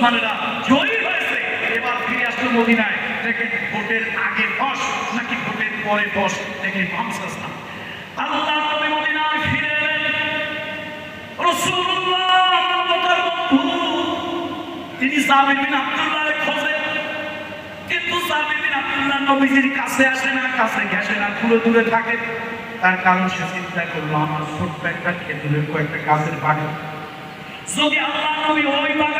মুসলমানেরা জয়ী হয়েছে। এবার ফিরে আসলো মদিনায়। দেখেন ভোটের আগে বস, নাকি ভোটের পরে বস? দেখেন মামসাসা আল্লাহ নবী মদিনায় ফিরে এলেন। বন্ধু। তিনি সাবির বিন আব্দুল্লাহর কিন্তু বিন আব্দুল্লাহ নবীজির কাছে আসে না, কাছে ঘেসে না, দূরে দূরে থাকে। তার কারণ সে চিন্তা করল, আমার ছোট্ট একটা খেজুরের কয়েকটা গাছের বাগান যদি আল্লাহ নবী ওই বাগানের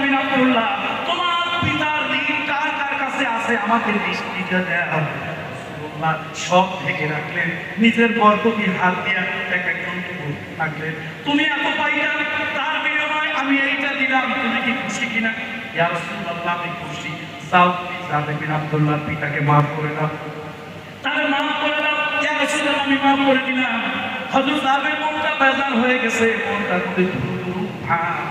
কাছে আমাকে দাও রাসূলুল্লাহ সব থেকে রাখলেন নিজের হাত দিয়া বলতে তুমি এত পাইলা তার বিনিময়ে আমি এইটা দিলাম। তুমি কি খুশি কিনা? আমি খুশি। বিন পিতাকে মাফ করে দাও। তাহলে মাফ করে দাও। আমি মাফ করে দিলাম। হযরত মনটা বেজার হয়ে গেছে। মনটা ধুরু ভাব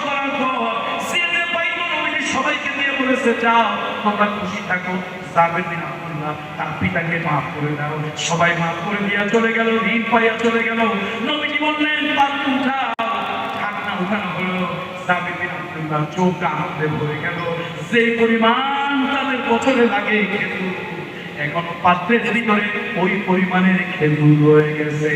বলেছে যাও, তোমরা খুশি থাকো দিন আব্দুল্লাহ তার পিতাকে মাফ করে দাও। সবাই মাফ করে দিয়া চলে গেল, ঋণ পাইয়া চলে গেল। নবীজি বললেন পাত্র উঠাও ঢাকনা উঠানো হলো সাবের আব্দুল্লাহ চোখ আনন্দে ভরে গেল। যে পরিমাণ তাদের বছরে লাগে খেজুর, এখনও পাত্রের ভিতরে ওই পরিমাণের খেজুর রয়ে গেছে।